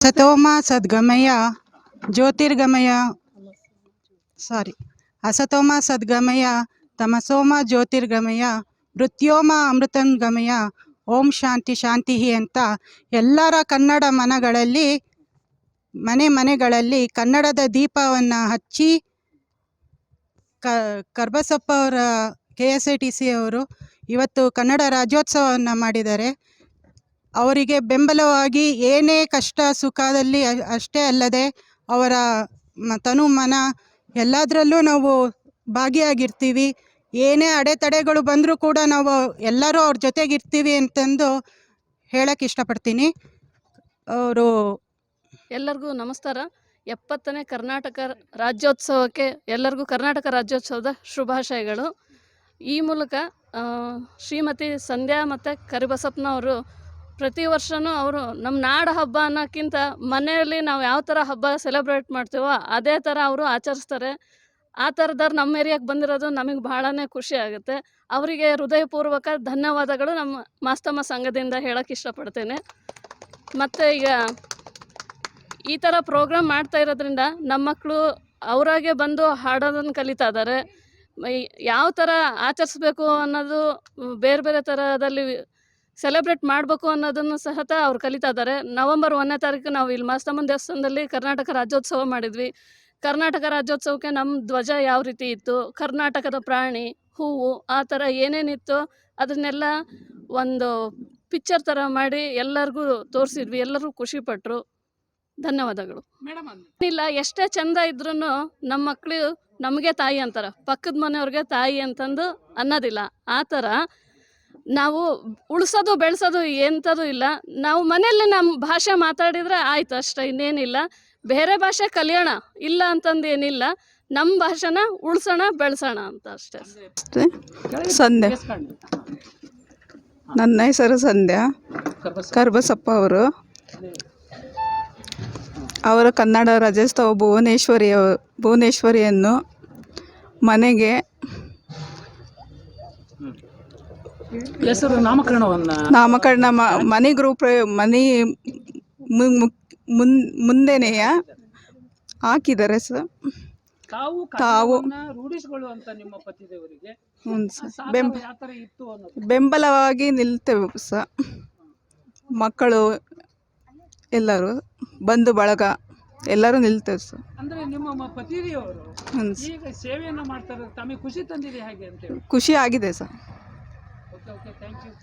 ಸತೋಮ ಸದ್ಗಮಯ ಜ್ಯೋತಿರ್ಗಮಯ ಸಾರಿ. ಅಸತೋಮ ಸದ್ಗಮಯ ತಮಸೋಮ ಜ್ಯೋತಿರ್ಗಮಯ ಮೃತ್ಯೋಮ ಅಮೃತಂಗಮಯ ಓಂ ಶಾಂತಿ ಶಾಂತಿ ಅಂತ ಎಲ್ಲರ ಕನ್ನಡ ಮನಗಳಲ್ಲಿ, ಮನೆ ಮನೆಗಳಲ್ಲಿ ಕನ್ನಡದ ದೀಪವನ್ನು ಹಚ್ಚಿ ಕರ್ಬಸಪ್ಪ ಅವರ K S I T C ಅವರು ಇವತ್ತು ಕನ್ನಡ ರಾಜ್ಯೋತ್ಸವವನ್ನು ಮಾಡಿದ್ದಾರೆ. ಅವರಿಗೆ ಬೆಂಬಲವಾಗಿ ಏನೇ ಕಷ್ಟ ಸುಖದಲ್ಲಿ ಅಷ್ಟೇ ಅಲ್ಲದೆ ಅವರ ತನು ಮನ ಎಲ್ಲದರಲ್ಲೂ ನಾವು ಭಾಗಿಯಾಗಿರ್ತೀವಿ. ಏನೇ ಅಡೆತಡೆಗಳು ಬಂದರೂ ಕೂಡ ನಾವು ಎಲ್ಲರೂ ಅವ್ರ ಜೊತೆಗಿರ್ತೀವಿ ಅಂತಂದು ಹೇಳಕ್ಕೆ ಇಷ್ಟಪಡ್ತೀನಿ. ಅವರು ಎಲ್ಲರಿಗೂ ನಮಸ್ಕಾರ. ಎಪ್ಪತ್ತನೇ ಕರ್ನಾಟಕ ರಾಜ್ಯೋತ್ಸವಕ್ಕೆ ಎಲ್ಲರಿಗೂ ಕರ್ನಾಟಕ ರಾಜ್ಯೋತ್ಸವದ ಶುಭಾಶಯಗಳು. ಈ ಮೂಲಕ ಶ್ರೀಮತಿ ಸಂಧ್ಯಾ ಮತ್ತು ಕರಿಬಸಪ್ಪನವರು ಪ್ರತಿ ವರ್ಷವೂ ಅವರು ನಮ್ಮ ನಾಡ ಹಬ್ಬ ಅನ್ನೋಕ್ಕಿಂತ ಮನೆಯಲ್ಲಿ ನಾವು ಯಾವ ಥರ ಹಬ್ಬ ಸೆಲೆಬ್ರೇಟ್ ಮಾಡ್ತೀವೋ ಅದೇ ಥರ ಅವರು ಆಚರಿಸ್ತಾರೆ. ಆ ಥರದವ್ರು ನಮ್ಮ ಏರಿಯಾಗೆ ಬಂದಿರೋದು ನಮಗೆ ಭಾಳನೇ ಖುಷಿ ಆಗುತ್ತೆ. ಅವರಿಗೆ ಹೃದಯಪೂರ್ವಕ ಧನ್ಯವಾದಗಳು ನಮ್ಮ ಮಾಸ್ತಮ್ಮ ಸಂಘದಿಂದ ಹೇಳೋಕ್ಕೆ ಇಷ್ಟಪಡ್ತೇನೆ. ಮತ್ತು ಈಗ ಈ ಥರ ಪ್ರೋಗ್ರಾಮ್ ಮಾಡ್ತಾ ಇರೋದ್ರಿಂದ ನಮ್ಮ ಮಕ್ಕಳು ಅವರಾಗೆ ಬಂದು ಹಾಡೋದನ್ನು ಕಲಿತಾ ಇದ್ದಾರೆ. ಯಾವ ಥರ ಆಚರಿಸ್ಬೇಕು ಅನ್ನೋದು ಬೇರೆ ಬೇರೆ ಥರದಲ್ಲಿ ಸೆಲೆಬ್ರೇಟ್ ಮಾಡಬೇಕು ಅನ್ನೋದನ್ನು ಸಹತ ಅವ್ರು ಕಲಿತಾ ಇದ್ದಾರೆ ನವೆಂಬರ್ ಒಂದನೇ ತಾರೀಕು ನಾವು ಇಲ್ಲಿ ಮಾಸ್ತಮ್ಮನ ದೇವಸ್ಥಾನದಲ್ಲಿ ಕರ್ನಾಟಕ ರಾಜ್ಯೋತ್ಸವ ಮಾಡಿದ್ವಿ. ಕರ್ನಾಟಕ ರಾಜ್ಯೋತ್ಸವಕ್ಕೆ ನಮ್ಮ ಧ್ವಜ ಯಾವ ರೀತಿ ಇತ್ತು ಕರ್ನಾಟಕದ ಪ್ರಾಣಿ ಹೂವು ಆ ಥರ ಏನೇನಿತ್ತು ಅದನ್ನೆಲ್ಲ ಒಂದು ಪಿಕ್ಚರ್ ಥರ ಮಾಡಿ ಎಲ್ಲರಿಗೂ ತೋರಿಸಿದ್ವಿ ಎಲ್ಲರೂ ಖುಷಿಪಟ್ಟರು ಧನ್ಯವಾದಗಳು. ಮೇಡಮ್ ಇಲ್ಲ ಎಷ್ಟೇ ಚಂದ ಇದ್ರೂ ನಮ್ಮ ಮಕ್ಕಳು ನಮಗೆ ತಾಯಿ ಅಂತಾರೆ. ಪಕ್ಕದ ಮನೆಯವ್ರಿಗೆ ತಾಯಿ ಅಂತಂದು ಅನ್ನೋದಿಲ್ಲ. ಆ ಥರ ನಾವು ಉಳಿಸೋದು, ಬೆಳೆಸೋದು ಎಂಥದ್ದು ಇಲ್ಲ. ನಾವು ಮನೆಯಲ್ಲಿ ನಮ್ಮ ಭಾಷೆ ಮಾತಾಡಿದರೆ ಆಯ್ತು ಅಷ್ಟೇ, ಇನ್ನೇನಿಲ್ಲ. ಬೇರೆ ಭಾಷೆ ಕಲಿಯೋಣ, ಇಲ್ಲ ಅಂತಂದು ಏನಿಲ್ಲ. ನಮ್ಮ ಭಾಷೆನ ಉಳಿಸೋಣ, ಬೆಳೆಸೋಣ ಅಂತ ಅಷ್ಟೇ. ಸಂಧ್ಯಾ. ನನ್ನ ಹೆಸರು ಸಂಧ್ಯಾ. ಕರ್ಬಸಪ್ಪ ಅವರು. ಅವರ ಕನ್ನಡ ರಾಜ್ಯೋತ್ಸವ ಭುವನೇಶ್ವರಿಯ ಭುವನೇಶ್ವರಿಯನ್ನು ಮನೆಗೆ ಹೆಸರು ನಾಮಕರಣವನ್ನ? ನಾಮಕರಣ ಮನೆ ಗ್ರೂಪ್ ಮನೆ ಮುನ್ ಮುಂದೆನೆಯ ಹಾಕಿದ್ದಾರೆ ಸರ್. ತಾವು ತಾವು ರೂಢಿಸಿಕೊಳ್ಳುವಂತ ನಿಮ್ಮ ಪತಿದೇವರಿಗೆ ಹ್ಞೂ ಸರ್. ಬೆಂಬ ಬೆಂಬಲವಾಗಿ ನಿಲ್ತೇವೆ ಸರ್. ಮಕ್ಕಳು ಎಲ್ಲರೂ ಬಂಧು ಬಳಗ ಎಲ್ಲರೂ ನಿಲ್ತೇವೆ ಸರ್. ಅಂದ್ರೆ ನಿಮ್ಮ ಪತಿದೇವರು ಈಗ ಸೇವೆಯನ್ನ ಮಾಡ್ತಾರೆ ತಮಗೆ ಖುಷಿ ತಂದಿದೆ ಹಾಗೆ ಅಂತ ಖುಷಿ ಆಗಿದೆ sir. Okay okay thank you